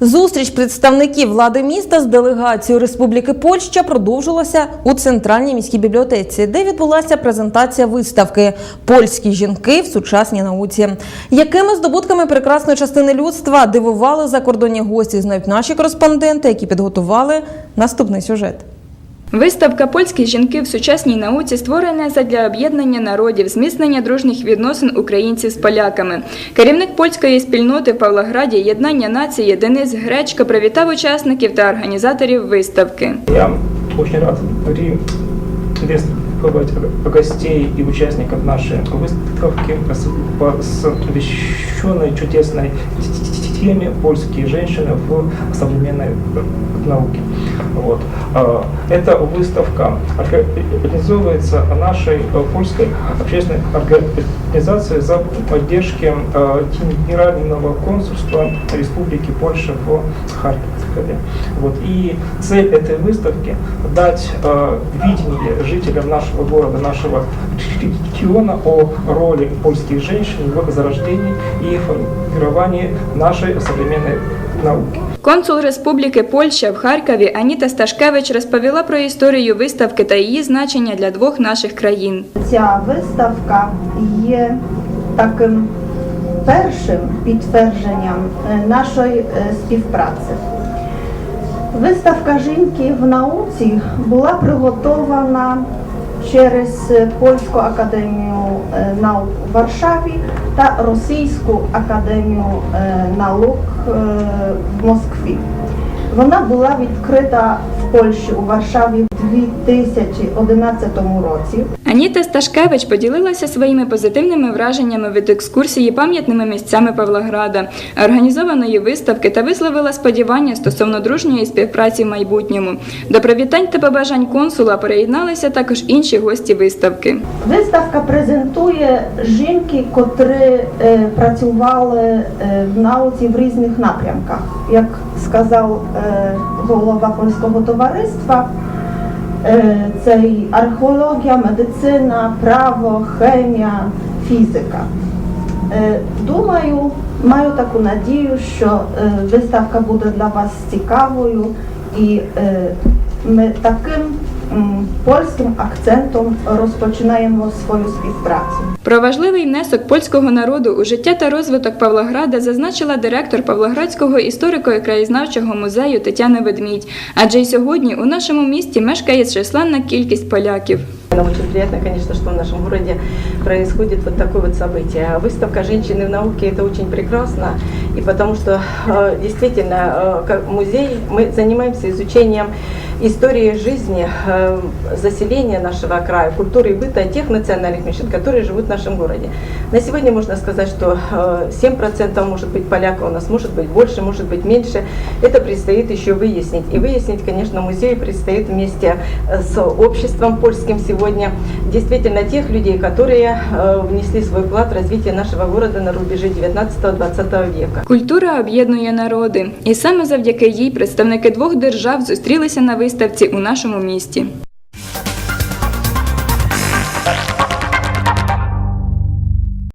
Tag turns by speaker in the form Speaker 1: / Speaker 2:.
Speaker 1: Зустріч представників влади міста з делегацією Республіки Польща продовжилася у центральній міській бібліотеці, де відбулася презентація виставки Польські жінки в сучасній науці. Якими здобутками прекрасної частини людства дивували закордонні гості, знають наші кореспонденти, які підготували наступний сюжет.
Speaker 2: Виставка Польські жінки в сучасній науці створена задля об'єднання народів, зміцнення дружніх відносин українців з поляками. Керівник польської спільноти в Павлограді Єднання нації Денис Гречко привітав учасників та організаторів виставки.
Speaker 3: Я очень рад приветствовать гостей и участников нашей выставки, посвященной чудесной теме «Польские женщины в современной науке». Вот. А, Эта выставка организовывается нашей э, польской общественной организацией за поддержки э, Генерального консульства Республики Польша в Харькове. Вот. И цель этой выставки – дать э, видение жителям нашего города, нашего региона о роли польских женщин в зарождении и формировании нашей современной науки.
Speaker 2: Консул Республіки Польща в Харкові Аніта Сташкевич розповіла про історію виставки та її значення для двох наших країн.
Speaker 4: Ця виставка є таким першим підтвердженням е, нашої е, співпраці. Виставка жінки в науці була приготована через Польську академію е, наук у Варшаві та Російську академію е, наук е, в Москві. Вона була відкрита в Польщі у Варшаві в 2011 році.
Speaker 2: Аніта Сташкевич поділилася своїми позитивними враженнями від екскурсії пам'ятними місцями Павлограда, організованої виставки та висловила сподівання стосовно дружньої співпраці в майбутньому. До привітань та побажань консула приєдналися також інші гості виставки.
Speaker 4: Виставка презентує жінки, котрі е, працювали е, в науці в різних напрямках. Як сказав е, голова польського товариства, е, це і археологія, медицина, право, хемія, фізика. Е, Думаю, маю таку надію, що е, виставка буде для вас цікавою і ми таким польським акцентом розпочинаємо свою співпрацю.
Speaker 2: Про важливий внесок польського народу у життя та розвиток Павлограда зазначила директор Павлоградського історико-краєзнавчого музею Тетяна Ведмідь. Адже й сьогодні у нашому місті мешкає численна кількість поляків.
Speaker 5: Нам очень приятно, конечно, что в нашем городе происходит вот такое вот событие. Выставка «Женщины в науке» – это очень прекрасно, и потому что э, действительно, э, как музей, мы занимаемся изучением истории жизни, э, заселения нашего края, культуры и быта тех национальных меньшин, которые живут в нашем городе. На сегодня можно сказать, что э, 7% может быть поляков у нас, может быть больше, может быть меньше. Это предстоит еще выяснить. И выяснить, конечно, музею предстоит вместе э, с обществом польским сегодня действительно тех людей, которые э, внесли свой вклад в развитие нашего города на рубеже 19-20 века.
Speaker 2: Культура об'єднує народи, і саме завдяки їй представники двох держав зустрілися на виставці у нашому місті.